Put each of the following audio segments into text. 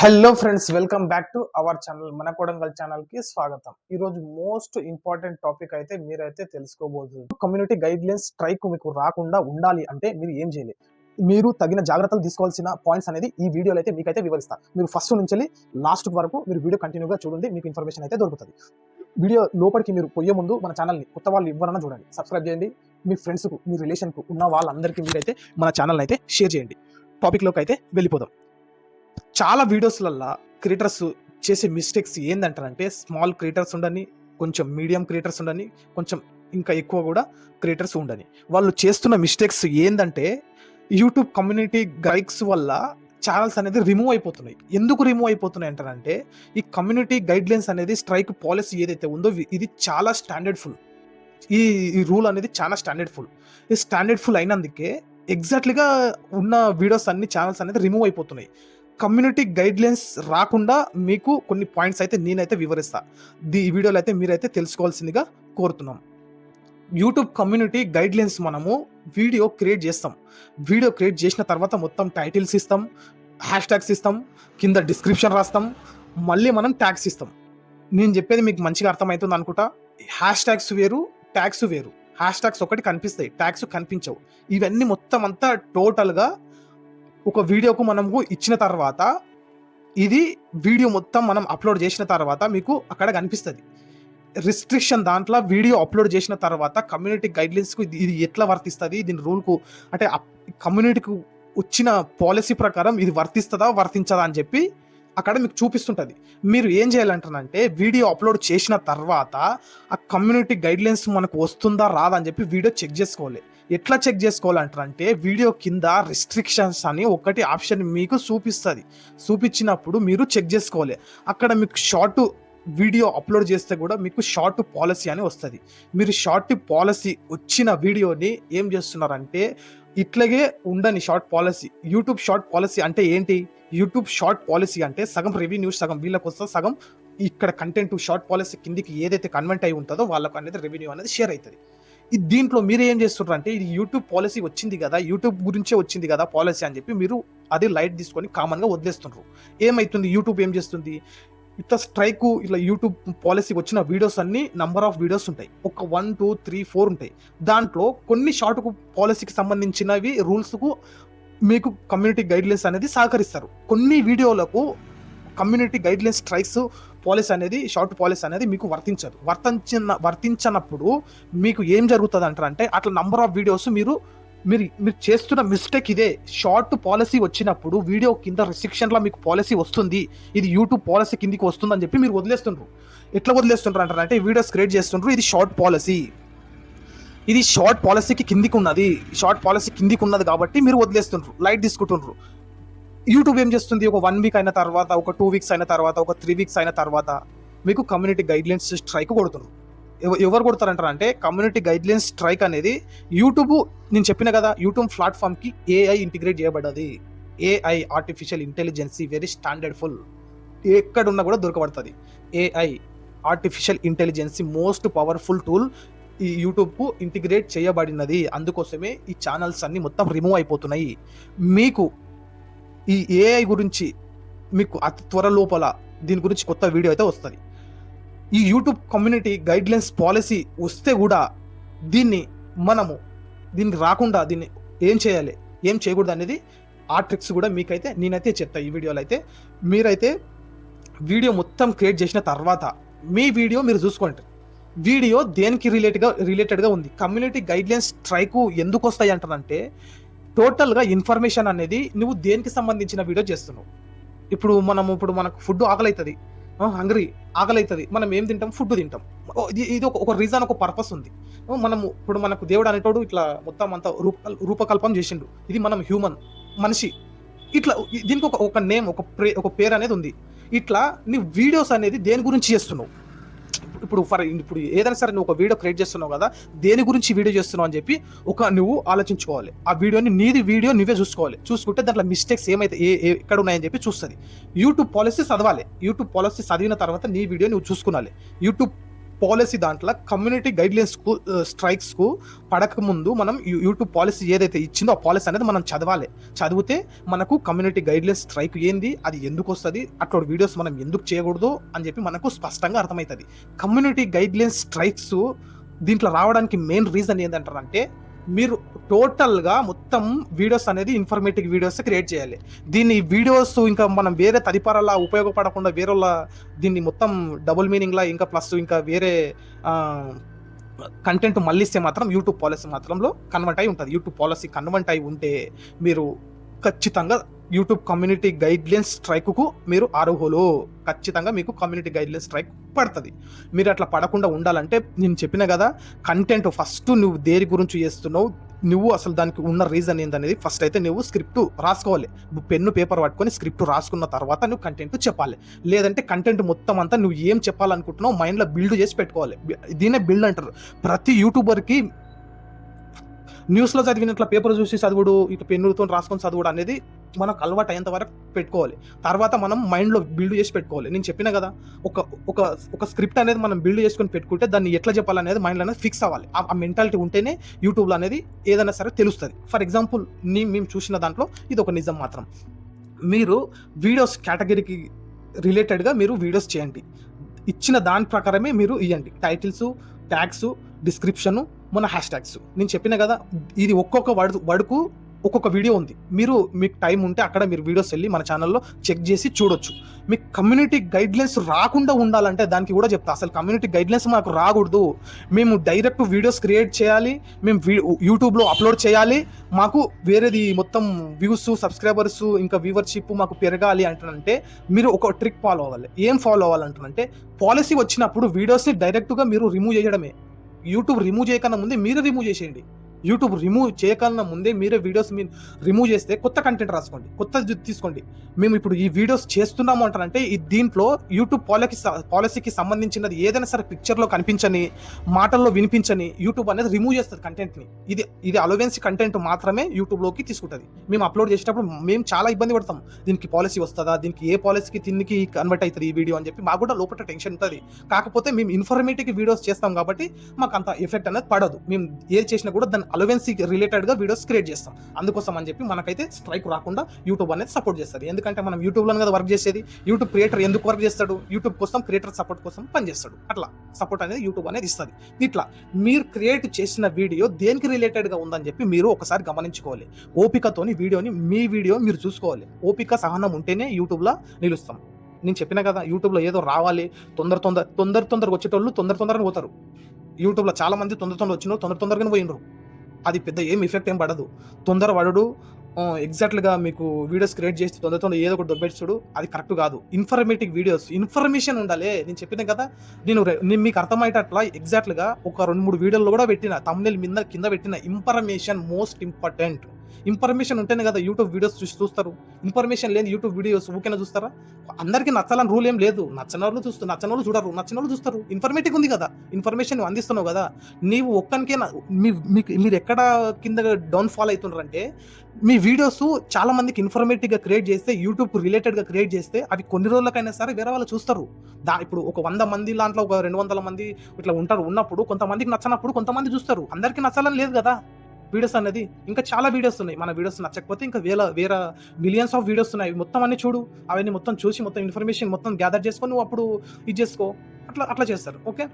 Hello friends welcome back to our channel మన కొడంగల్ ఛానల్కి స్వాగతం. ఈ రోజు మోస్ట్ ఇంపార్టెంట్ టాపిక్ అయితే మీరైతే తెలుసుకోబోతుంది కమ్యూనిటీ గైడ్ లైన్స్ స్ట్రైక్ మీకు రాకుండా ఉండాలి అంటే మీరు ఏం చేయాలి? మీరు తగిన జాగ్రత్తలు తీసుకోవాల్సిన పాయింట్స్ అనేది ఈ వీడియోలో అయితే మీకైతే వివరిస్తా. మీరు ఫస్ట్ నుంచి లాస్ట్ వరకు మీరు వీడియో కంటిన్యూగా చూడండి మీకు ఇన్ఫర్మేషన్ అయితే దొరుకుతుంది. వీడియో లోపలికి మీరు పోయే ముందు మన ఛానల్ని కొత్త వాళ్ళు ఇవ్వాలన్నా చూడండి. సబ్స్క్రైబ్ చేయండి. మీ ఫ్రెండ్స్కు మీ రిలేషన్కు ఉన్న వాళ్ళందరికీ మీరైతే మన ఛానల్ని అయితే షేర్ చేయండి. టాపిక్లోకి అయితే వెళ్ళిపోదాం. చాలా వీడియోస్లల్లో క్రియేటర్స్ చేసే మిస్టేక్స్ ఏంటంటారంటే స్మాల్ క్రియేటర్స్ ఉండని కొంచెం మీడియం క్రియేటర్స్ ఉండని కొంచెం ఇంకా ఎక్కువ కూడా క్రియేటర్స్ ఉండని. వాళ్ళు చేస్తున్న మిస్టేక్స్ ఏంటంటే యూట్యూబ్ కమ్యూనిటీ గైడ్స్ వల్ల ఛానల్స్ అనేది రిమూవ్ అయిపోతున్నాయి. ఎందుకు రిమూవ్ అయిపోతున్నాయి అంటారంటే ఈ కమ్యూనిటీ గైడ్లైన్స్ అనేది స్ట్రైక్ పాలసీ ఏదైతే ఉందో ఇది చాలా స్టాండర్డ్ ఫుల్ ఈ ఈ రూల్ అనేది చాలా స్టాండర్డ్ ఫుల్ ఈ స్టాండర్డ్ ఫుల్ అయినందుకే ఎగ్జాక్ట్లీగా ఉన్న వీడియోస్ అన్ని ఛానల్స్ అనేది రిమూవ్ అయిపోతున్నాయి. కమ్యూనిటీ గైడ్లైన్స్ రాకుండా మీకు కొన్ని పాయింట్స్ అయితే నేనైతే వివరిస్తా. దీ ఈ వీడియోలో అయితే మీరైతే తెలుసుకోవాల్సిందిగా కోరుతున్నాం. యూట్యూబ్ కమ్యూనిటీ గైడ్లైన్స్ మనము వీడియో క్రియేట్ చేస్తాం. వీడియో క్రియేట్ చేసిన తర్వాత మొత్తం టైటిల్స్ ఇస్తాం హ్యాష్ ట్యాగ్స్ ఇస్తాం కింద డిస్క్రిప్షన్ రాస్తాం మళ్ళీ మనం ట్యాగ్స్ ఇస్తాం. నేను చెప్పేది మీకు మంచిగా అర్థమవుతుంది అనుకుంటా. హ్యాష్ ట్యాగ్స్ వేరు ట్యాగ్స్ వేరు. హ్యాష్ ట్యాగ్స్ ఒకటి కనిపిస్తాయి. ట్యాగ్స్ కనిపించవు. ఇవన్నీ మొత్తం అంతా టోటల్గా ఒక వీడియోకు మనము ఇచ్చిన తర్వాత ఇది వీడియో మొత్తం మనం అప్లోడ్ చేసిన తర్వాత మీకు అక్కడ కనిపిస్తుంది. రిస్ట్రిక్షన్ దాంట్లో వీడియో అప్లోడ్ చేసిన తర్వాత కమ్యూనిటీ గైడ్లైన్స్కు ఇది ఇది ఎట్లా వర్తిస్తుంది? దీని రూల్కు అంటే కమ్యూనిటీకి వచ్చిన పాలసీ ప్రకారం ఇది వర్తిస్తుందా వర్తించదా అని చెప్పి అక్కడ మీకు చూపిస్తుంటుంది. మీరు ఏం చేయాలంటారంటే వీడియో అప్లోడ్ చేసిన తర్వాత ఆ కమ్యూనిటీ గైడ్లైన్స్ మనకు వస్తుందా రాదా అని చెప్పి వీడియో చెక్ చేసుకోవాలి. ఎట్లా చెక్ చేసుకోవాలంటారంటే వీడియో కింద రిస్ట్రిక్షన్స్ అని ఒకటి ఆప్షన్ మీకు చూపిస్తుంది. చూపించినప్పుడు మీరు చెక్ చేసుకోవాలి. అక్కడ మీకు షార్ట్ వీడియో అప్లోడ్ చేస్తే కూడా మీకు షార్ట్ పాలసీ అని వస్తుంది. మీరు షార్ట్ పాలసీ వచ్చిన వీడియోని ఏం చేస్తున్నారంటే ఇట్లాగే ఉండని short policy YouTube short policy అంటే ఏంటి? యూట్యూబ్ షార్ట్ పాలసీ అంటే సగం రెవెన్యూ సగం వీళ్ళకి వస్తుంది సగం ఇక్కడ కంటెంట్ షార్ట్ పాలసీ కిందికి ఏదైతే కన్వెంట్ అయి ఉంటుందో వాళ్ళకు అనేది రెవెన్యూ అనేది షేర్ అవుతుంది. ఇది దీంట్లో మీరు ఏం చేస్తున్నారు అంటే ఇది యూట్యూబ్ పాలసీ వచ్చింది కదా యూట్యూబ్ గురించే వచ్చింది కదా పాలసీ అని చెప్పి మీరు అది లైట్ తీసుకొని కామన్గా వదిలేస్తున్నారు ఏమైతుంది? యూట్యూబ్ ఏం చేస్తుంది? ఇట్లా స్ట్రైక్ ఇట్లా యూట్యూబ్ పాలసీ వచ్చిన వీడియోస్ అన్ని నంబర్ ఆఫ్ వీడియోస్ ఉంటాయి. ఒక వన్ టూ త్రీ ఫోర్ ఉంటాయి. దాంట్లో కొన్ని షార్ట్కు పాలసీకి సంబంధించినవి రూల్స్కు మీకు కమ్యూనిటీ గైడ్లైన్స్ అనేది సహకరిస్తారు. కొన్ని వీడియోలకు కమ్యూనిటీ గైడ్లైన్స్ స్ట్రైక్స్ పాలసీ అనేది షార్ట్ పాలసీ అనేది మీకు వర్తించదు. వర్తించిన వర్తించనప్పుడు మీకు ఏం జరుగుతుంది అంటారంటే అట్లా నంబర్ ఆఫ్ వీడియోస్ మీరు మీరు మీరు చేస్తున్న మిస్టేక్ ఇదే. షార్ట్ పాలసీ వచ్చినప్పుడు వీడియో కింద రిస్ట్రిక్షన్లో మీకు పాలసీ వస్తుంది. ఇది యూట్యూబ్ పాలసీ కిందికి వస్తుంది అని చెప్పి మీరు వదిలేస్తుండ్రు. ఎట్లా వదిలేస్తుంటారు అంటారంటే వీడియోస్ క్రియేట్ చేస్తుండ్రు. ఇది షార్ట్ పాలసీ ఇది షార్ట్ పాలసీకి కిందికి ఉన్నది షార్ట్ పాలసీ కిందికి ఉన్నది కాబట్టి మీరు వదిలేస్తుండ్రు. లైట్ తీసుకుంటుండ్రు. యూట్యూబ్ ఏం చేస్తుంది? ఒక వన్ వీక్ అయిన తర్వాత ఒక టూ వీక్స్ అయిన తర్వాత ఒక త్రీ వీక్స్ అయిన తర్వాత మీకు కమ్యూనిటీ గైడ్లైన్స్ స్ట్రైక్ కొడుతున్నారు. ఎవరు కొడతారంటారు అంటే కమ్యూనిటీ గైడ్లైన్స్ స్ట్రైక్ అనేది యూట్యూబ్ నేను చెప్పిన కదా యూట్యూబ్ ప్లాట్ఫామ్కి AI integrate చేయబడ్డది. AI artificial intelligence very standard full ఎక్కడున్నా కూడా దొరకబడుతుంది. AI artificial intelligence most powerful tool ఈ యూట్యూబ్కు ఇంటిగ్రేట్ చేయబడినది. అందుకోసమే ఈ ఛానల్స్ అన్ని మొత్తం రిమూవ్ అయిపోతున్నాయి. మీకు ఈ ఏఐ గురించి మీకు అతి త్వర లోపల దీని గురించి కొత్త వీడియో అయితే వస్తుంది. ఈ యూట్యూబ్ కమ్యూనిటీ గైడ్లైన్స్ పాలసీ వస్తే కూడా దీన్ని మనము దీనికి రాకుండా దీన్ని ఏం చేయాలి ఏం చేయకూడదు అనేది ఆ ట్రిక్స్ కూడా మీకైతే నేనైతే చెప్తా ఈ వీడియోలో అయితే. మీరైతే వీడియో మొత్తం క్రియేట్ చేసిన తర్వాత మీ వీడియో మీరు చూసుకోండి. వీడియో దేనికి రిలేట్గా రిలేటెడ్గా ఉంది? కమ్యూనిటీ గైడ్లైన్స్ స్ట్రైక్ ఎందుకు వస్తాయి అంటారంటే టోటల్గా ఇన్ఫర్మేషన్ అనేది నువ్వు దేనికి సంబంధించిన వీడియో చేస్తున్నావు? ఇప్పుడు మనం ఇప్పుడు మనకు ఫుడ్ ఆకలి అవుతుంది హంగ్రీ ఆగలవుతుంది మనం ఏం తింటాం? ఫుడ్ తింటాం. ఇది ఇది ఒక ఒక రీజన్ ఒక పర్పస్ ఉంది. మనము ఇప్పుడు మనకు దేవుడు అనేటోడు ఇట్లా మొత్తం అంతా రూప రూపకల్పం చేసిండు. ఇది మనం హ్యూమన్ మనిషి. ఇట్లా దీనికి ఒక ఒక నేమ్ ఒక ప్రే ఒక పేరు అనేది ఉంది. ఇట్లా నీ వీడియోస్ అనేది దేని గురించి చేస్తున్నావు? ఇప్పుడు ఫర్ ఇప్పుడు ఏదైనా సరే నువ్వు ఒక వీడియో క్రియేట్ చేస్తున్నావు కదా దేని గురించి వీడియో చేస్తున్నావు అని చెప్పి ఒక నువ్వు ఆలోచించుకోవాలి. ఆ వీడియోని నీది వీడియో నువ్వే చూసుకోవాలి. చూసుకుంటే దాంట్లో మిస్టేక్స్ ఏమైతే ఏ ఎక్కడ ఉన్నాయని చెప్పి చూస్తుంది. యూట్యూబ్ పాలసీ చదవాలి. యూట్యూబ్ పాలసీ చదివిన తర్వాత నీ వీడియో నువ్వు చూసుకోవాలి యూట్యూబ్ పాలసీ దాంట్లో కమ్యూనిటీ గైడ్లైన్స్కు స్ట్రైక్స్కు పడక ముందు మనం యూట్యూబ్ పాలసీ ఏదైతే ఇచ్చిందో ఆ పాలసీ అనేది మనం చదవాలి. చదివితే మనకు కమ్యూనిటీ గైడ్లైన్స్ స్ట్రైక్ ఏంది అది ఎందుకు వస్తుంది అట్లాంటి వీడియోస్ మనం ఎందుకు చేయకూడదు అని చెప్పి మనకు స్పష్టంగా అర్థమవుతుంది. కమ్యూనిటీ గైడ్లైన్స్ స్ట్రైక్స్ దీంట్లో రావడానికి మెయిన్ రీజన్ ఏంటంటారంటే మీరు టోటల్గా మొత్తం వీడియోస్ అనేది ఇన్ఫర్మేటివ్ వీడియోస్ క్రియేట్ చేయాలి. దీన్ని వీడియోస్ ఇంకా మనం వేరే తదిపరలా ఉపయోగపడకుండా వేరే దీన్ని మొత్తం డబుల్ మీనింగ్లా ఇంకా ప్లస్ ఇంకా వేరే కంటెంట్ మళ్ళిస్తే మాత్రం యూట్యూబ్ పాలసీ మాత్రంలో కన్వర్ట్ అయి ఉంటుంది. యూట్యూబ్ పాలసీ కన్వర్ట్ అయి ఉంటే మీరు ఖచ్చితంగా యూట్యూబ్ కమ్యూనిటీ గైడ్లైన్స్ స్ట్రైక్కు మీరు అర్హులు. ఖచ్చితంగా మీకు కమ్యూనిటీ గైడ్లైన్స్ స్ట్రైక్ పడుతుంది. మీరు అట్లా పడకుండా ఉండాలంటే నేను చెప్పిన కదా కంటెంట్ ఫస్ట్ నువ్వు దేని గురించి చేస్తున్నావు నువ్వు అసలు దానికి ఉన్న రీజన్ ఏందనేది ఫస్ట్ అయితే నువ్వు స్క్రిప్ట్ రాసుకోవాలి. పెన్ను పేపర్ పట్టుకొని స్క్రిప్ట్ రాసుకున్న తర్వాత నువ్వు కంటెంట్ చెప్పాలి. లేదంటే కంటెంట్ మొత్తం అంతా నువ్వు ఏం చెప్పాలనుకుంటున్నావు మైండ్లో బిల్డ్ చేసి పెట్టుకోవాలి. దీనే బిల్డ్ అంటారు. ప్రతి యూట్యూబర్కి న్యూస్లో చదివినట్ల పేపర్ చూసి చదువుడు ఇట్లా పెన్నుతో రాసుకొని చదువుడు అనేది మనకు అలవాటు అయ్యేంత వరకు పెట్టుకోవాలి. తర్వాత మనం మైండ్లో బిల్డ్ చేసి పెట్టుకోవాలి. నేను చెప్పిన కదా ఒక ఒక ఒక స్క్రిప్ట్ అనేది మనం బిల్డ్ చేసుకొని పెట్టుకుంటే దాన్ని ఎట్లా చెప్పాలనేది మైండ్లో అనేది ఫిక్స్ అవ్వాలి. ఆ- మెంటాలిటీ ఉంటేనే యూట్యూబ్లో అనేది ఏదైనా సరే తెలుస్తుంది. ఫర్ ఎగ్జాంపుల్ నీ మేము చూసిన దాంట్లో ఇది ఒక నిజం మాత్రం. మీరు వీడియోస్ కేటగిరీకి రిలేటెడ్గా మీరు వీడియోస్ చేయండి. ఇచ్చిన దాని ప్రకారమే మీరు ఇవ్వండి టైటిల్స్ ట్యాగ్స్ డిస్క్రిప్షను మన హ్యాష్ ట్యాగ్స్. నేను చెప్పిన కదా ఇది ఒక్కొక్క వర్డ్ వర్డ్కు ఒక్కొక్క వీడియో ఉంది. మీరు మీకు టైం ఉంటే అక్కడ మీరు వీడియోస్ వెళ్ళి మన ఛానల్లో చెక్ చేసి చూడొచ్చు. మీకు కమ్యూనిటీ గైడ్లైన్స్ రాకుండా ఉండాలంటే దానికి కూడా చెప్తా. అసలు కమ్యూనిటీ గైడ్లైన్స్ మాకు రాకూడదు. మేము డైరెక్ట్ వీడియోస్ క్రియేట్ చేయాలి. మేము యూట్యూబ్లో అప్లోడ్ చేయాలి. మాకు వేరేది మొత్తం వ్యూస్ సబ్స్క్రైబర్స్ ఇంకా వ్యూవర్షిప్ మాకు పెరగాలి అంటానంటే మీరు ఒక ట్రిక్ ఫాలో అవ్వాలి. ఏం ఫాలో అవ్వాలంటానంటే పాలసీ వచ్చినప్పుడు వీడియోస్ని డైరెక్ట్గా మీరు రిమూవ్ చేయడమే. యూట్యూబ్ రిమూవ్ చేయకన్నా ముందే మీరు రిమూవ్ చేసేయండి. యూట్యూబ్ రిమూవ్ చేయకన్నా ముందే మీరే వీడియోస్ మీరు రిమూవ్ చేస్తే కొత్త కంటెంట్ రాసుకోండి. కొత్త తీసుకోండి. మేము ఇప్పుడు ఈ వీడియోస్ చేస్తున్నాము అంటారంటే ఈ దీంట్లో యూట్యూబ్ పాలసీ పాలసీకి సంబంధించినది ఏదైనా సరే పిక్చర్లో కనిపించని మాటల్లో వినిపించని యూట్యూబ్ అనేది రిమూవ్ చేస్తుంది కంటెంట్ని ఇది ఇది అలవెన్సీ కంటెంట్ మాత్రమే యూట్యూబ్లోకి తీసుకుంటుంది. మేము అప్లోడ్ చేసేటప్పుడు మేము చాలా ఇబ్బంది పడతాం. దీనికి పాలసీ వస్తుందా? దీనికి ఏ పాలసీకి తిన్నికి కన్వర్ట్ అవుతుంది ఈ వీడియో అని చెప్పి మాకు కూడా లోపల టెన్షన్ ఉంటుంది. కాకపోతే మేము ఇన్ఫర్మేటివ్ వీడియోస్ చేస్తాం కాబట్టి మాకు అంత ఎఫెక్ట్ అనేది పడదు. మేము ఏది చేసినా కూడా దాన్ని అలవెన్సీ రిలేటెడ్గా వీడియోస్ క్రియేట్ చేస్తాం. అందుకోసం అని చెప్పి మనకైతే స్ట్రైక్ రాకుండా యూట్యూబ్ అనేది సపోర్ట్ చేస్తుంది. ఎందుకంటే మనం యూట్యూబ్లో కదా వర్క్ చేసేది యూట్యూబ్ క్రియేటర్ ఎందుకు వర్క్ చేస్తాడు? యూట్యూబ్ కోసం క్రియేటర్ సపోర్ట్ కోసం పనిచేస్తాడు. అట్లా సపోర్ట్ అనేది యూట్యూబ్ అనేది ఇస్తుంది. ఇట్లా మీరు క్రియేట్ చేసిన వీడియో దేనికి రిలేటెడ్గా ఉందని చెప్పి మీరు ఒకసారి గమనించుకోవాలి. ఓపికతోని వీడియోని మీ వీడియో మీరు చూసుకోవాలి. ఓపిక సహనం ఉంటేనే యూట్యూబ్లో నిలుస్తాం. నేను చెప్పిన కదా యూట్యూబ్లో ఏదో రావాలి తొందర తొందర తొందర తొందరగా వచ్చేటోళ్ళు తొందర తొందరగా పోతారు. యూట్యూబ్లో చాలా మంది తొందర తొందర వచ్చిన తొందర తొందరగానే పోయినరు అది పెద్ద ఏం ఎఫెక్ట్ ఏం పడదు. తొందర పడడు ఎగ్జాక్ట్గా మీకు వీడియోస్ క్రియేట్ చేసి తొందర తొందర ఏదో ఒకటి దొబ్బెట్టుడు అది కరెక్ట్ కాదు. ఇన్ఫర్మేటివ్ వీడియోస్ ఇన్ఫర్మేషన్ ఉండాలి. నేను చెప్పిన కదా నేను నేను మీకు అర్థమయ్యేటట్లా ఎగ్జాక్ట్గా ఒక రెండు మూడు వీడియోలు కూడా పెట్టిన తమ్ముళ్ళ మీద కింద పెట్టిన ఇన్ఫర్మేషన్ మోస్ట్ ఇంపార్టెంట్ ఇన్ఫర్మేషన్ ఉంటేనే కదా యూట్యూబ్ వీడియోస్ చూసి చూస్తారు. ఇన్ఫర్మేషన్ లేని యూట్యూబ్ వీడియోస్ ఊకేనా చూస్తారా? అందరికీ నచ్చాలని రూల్ ఏం లేదు. నచ్చని వాళ్ళు చూస్తారు నచ్చని వాళ్ళు చూడరు. నచ్చిన వాళ్ళు చూస్తారు. ఇన్ఫర్మేటివ్ ఉంది కదా. ఇన్ఫర్మేషన్ అందిస్తున్నావు కదా. నీవు ఒక్కనికే మీ మీకు మీరు ఎక్కడ కింద డౌన్ ఫాల్ అవుతున్నారంటే మీ వీడియోస్ చాలా మందికి ఇన్ఫర్మేటివ్గా క్రియేట్ చేస్తే యూట్యూబ్ రిలేటెడ్గా క్రియేట్ చేస్తే అవి కొన్ని రోజులకైనా సరే వేరే వాళ్ళు చూస్తారు. దా ఇప్పుడు ఒక వంద మంది దాంట్లో ఒక రెండు వందల మంది ఇట్లా ఉంటారు. ఉన్నప్పుడు కొంతమందికి నచ్చనప్పుడు కొంతమంది చూస్తారు. అందరికీ నచ్చాలని లేదు కదా. వీడియోస్ అనేది ఇంకా చాలా వీడియోస్ ఉన్నాయి. మన వీడియోస్ నచ్చకపోతే ఇంకా వేల వేరే మిలియన్స్ ఆఫ్ వీడియోస్ ఉన్నాయి. మొత్తం అన్ని చూడు. అవన్నీ మొత్తం చూసి మొత్తం ఇన్ఫర్మేషన్ మొత్తం గ్యాదర్ చేసుకొని నువ్వు అప్పుడు ఇది చేసుకో. అట్లా అట్లా చేస్తారు. ఓకే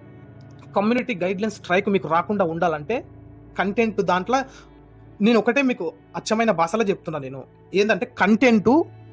కమ్యూనిటీ గైడ్లైన్స్ స్ట్రైక్ మీకు రాకుండా ఉండాలంటే కంటెంట్ దాంట్లో నేను ఒకటే మీకు అచ్చమైన భాషలో చెప్తున్నా నేను. ఏంటంటే కంటెంట్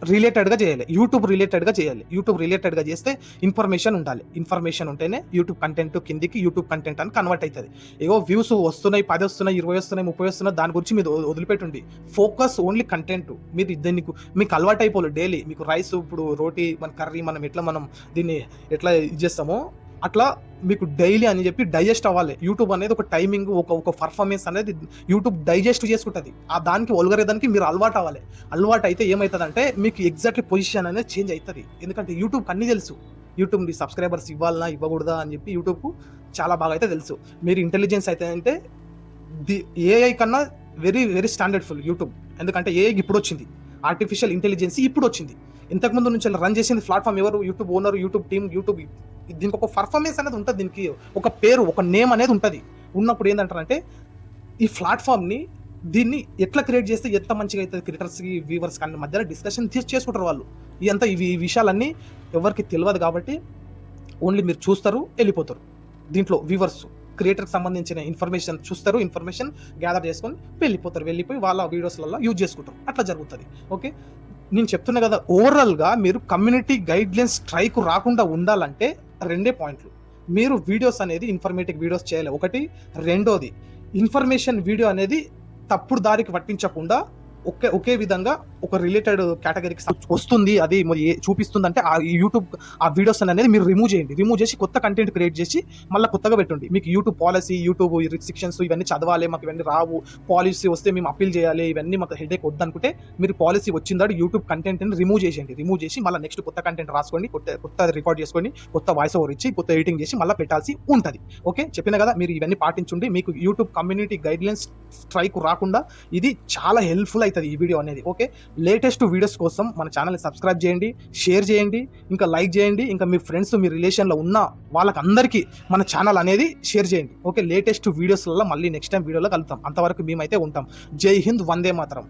రిలేటెడ్గా చేయాలి. యూట్యూబ్ రిలేటెడ్గా చేయాలి. యూట్యూబ్ రిలేటెడ్గా చేస్తే ఇన్ఫర్మేషన్ ఉండాలి. ఇన్ఫర్మేషన్ ఉంటేనే యూట్యూబ్ కంటెంట్ కిందికి యూట్యూబ్ కంటెంట్ అని కన్వర్ట్ అవుతుంది ఏవో వ్యూస్ వస్తున్నాయి పది వస్తున్నాయి ఇరవై వస్తున్నాయి ముప్పై వస్తున్నాయి దాని గురించి మీరు వదిలి- వదిలిపెట్టుండి. ఫోకస్ ఓన్లీ కంటెంట్ మీరు దీనికి మీకు అలవాటు అయిపోలేదు డైలీ మీకు రైస్ ఇప్పుడు రోటీ మన కర్రీ మనం ఎట్లా మనం దీన్ని ఎట్లా ఇది చేస్తామో అట్లా మీకు డైలీ అని చెప్పి డైజెస్ట్ అవ్వాలి. యూట్యూబ్ అనేది ఒక టైమింగ్ ఒక ఒక పర్ఫార్మెన్స్ అనేది యూట్యూబ్ డైజెస్ట్ చేసుకుంటుంది. ఆ దానికి ఒలగరేదానికి మీరు అలవాటు అవ్వాలి. అలవాటు అయితే ఏమవుతుందంటే మీకు ఎగ్జాక్ట్లీ పొజిషన్ అనేది చేంజ్ అవుతుంది ఎందుకంటే యూట్యూబ్ అన్నీ తెలుసు. యూట్యూబ్ మీ సబ్స్క్రైబర్స్ ఇవ్వాలనా ఇవ్వకూడదా అని చెప్పి యూట్యూబ్కు చాలా బాగా అయితే తెలుసు. మీరు ఇంటెలిజెన్స్ అయితే అంటే ది ఏఐ కన్నా very very standard full YouTube. ఎందుకంటే ఏఐ ఇప్పుడు వచ్చింది. ఆర్టిఫిషియల్ ఇంటెలిజెన్స్ ఇప్పుడు వచ్చింది. ఇంతకుముందు నుంచి రన్ చేసింది ప్లాట్ఫామ్ ఎవరు? YouTube owner YouTube team YouTube దీనికి ఒక పర్ఫార్మెన్స్ అనేది ఉంటుంది దీనికి. ఒక పేరు ఒక నేమ్ అనేది ఉంటుంది. ఉన్నప్పుడు ఏంటంటారంటే ఈ ప్లాట్ఫామ్ని దీన్ని ఎట్లా క్రియేట్ చేస్తే ఎంత మంచిగా అవుతుంది క్రియేటర్స్కి వ్యూవర్స్ కానీ మధ్యలో డిస్కషన్ తీసి చేసుకుంటారు వాళ్ళు. ఇదంతా ఇవి ఈ విషయాలన్నీ ఎవరికి తెలియదు కాబట్టి ఓన్లీ మీరు చూస్తారు వెళ్ళిపోతారు. దీంట్లో వ్యూవర్స్ క్రియేటర్కి సంబంధించిన ఇన్ఫర్మేషన్ చూస్తారు ఇన్ఫర్మేషన్ గ్యాదర్ చేసుకొని వెళ్ళిపోతారు. వెళ్ళిపోయి వాళ్ళ వీడియోస్లలో యూజ్ చేసుకుంటారు. అట్లా జరుగుతుంది. ఓకే నేను చెప్తున్నా కదా ఓవరాల్గా మీరు కమ్యూనిటీ గైడ్లైన్స్ స్ట్రైక్ రాకుండా ఉండాలంటే రెండే పాయింట్లు. మీరు వీడియోస్ అనేది ఇన్ఫర్మేటివ్ వీడియోస్ చేయాలి. ఒకటి. రెండోది ఇన్ఫర్మేషన్ వీడియో అనేది తప్పుడు దారికి పట్టించకుండా ఒకే ఒకే విధంగా ఒక రిలేటెడ్ కేటగిరీకి వస్తుంది అది మరి ఏ- చూపిస్తుంది అంటే ఆ యూట్యూబ్ ఆ వీడియోస్ అనేది మీరు రిమూవ్ చేయండి. రిమూవ్ చేసి కొత్త కంటెంట్ క్రియేట్ చేసి మళ్ళీ కొత్తగా పెట్టండి. మీకు యూట్యూబ్ పాలసీ యూట్యూబ్ రిస్ట్రిక్షన్స్ ఇవన్నీ చదవాలి మాకు ఇవన్నీ రావు పాలసీ వస్తే మేము అప్పీల్ చేయాలి ఇవన్నీ మాకు హెడేక్ వద్దనుకుంటే మీరు పాలసీ వచ్చిందాడు యూట్యూబ్ కంటెంట్ రిమూవ్ చేసేయండి. రిమూవ్ చేసి మళ్ళీ నెక్స్ట్ కొత్త కంటెంట్ రాసుకోండి కొత్త కొత్త రికార్డ్ చేసుకొని కొత్త వాయిస్ ఓవర్ ఇచ్చి కొత్త ఎడిటింగ్ చేసి మళ్ళీ పెట్టాల్సి ఉంటుంది. ఓకే చెప్పిన కదా మీరు ఇవన్నీ పాటించండి మీకు యూట్యూబ్ కమ్యూనిటీ గైడ్లైన్స్ స్ట్రైక్ రాకుండా ఇది చాలా హెల్ప్ఫుల్ అవుతుంది ఈ వీడియో అనేది ఓకే? లేటెస్ట్ వీడియోస్ కోసం మన ఛానల్ని సబ్స్క్రైబ్ చేయండి షేర్ చేయండి ఇంకా లైక్ చేయండి ఇంకా మీ ఫ్రెండ్స్ మీ రిలేషన్లో ఉన్న వాళ్ళకందరికీ మన ఛానల్ అనేది షేర్ చేయండి ఓకే? లేటెస్ట్ వీడియోస్లలో మళ్ళీ నెక్స్ట్ టైం వీడియోలో కలుగుతాం అంతవరకు మేమైతే ఉంటాం. జై హింద్ వందే మాత్రం.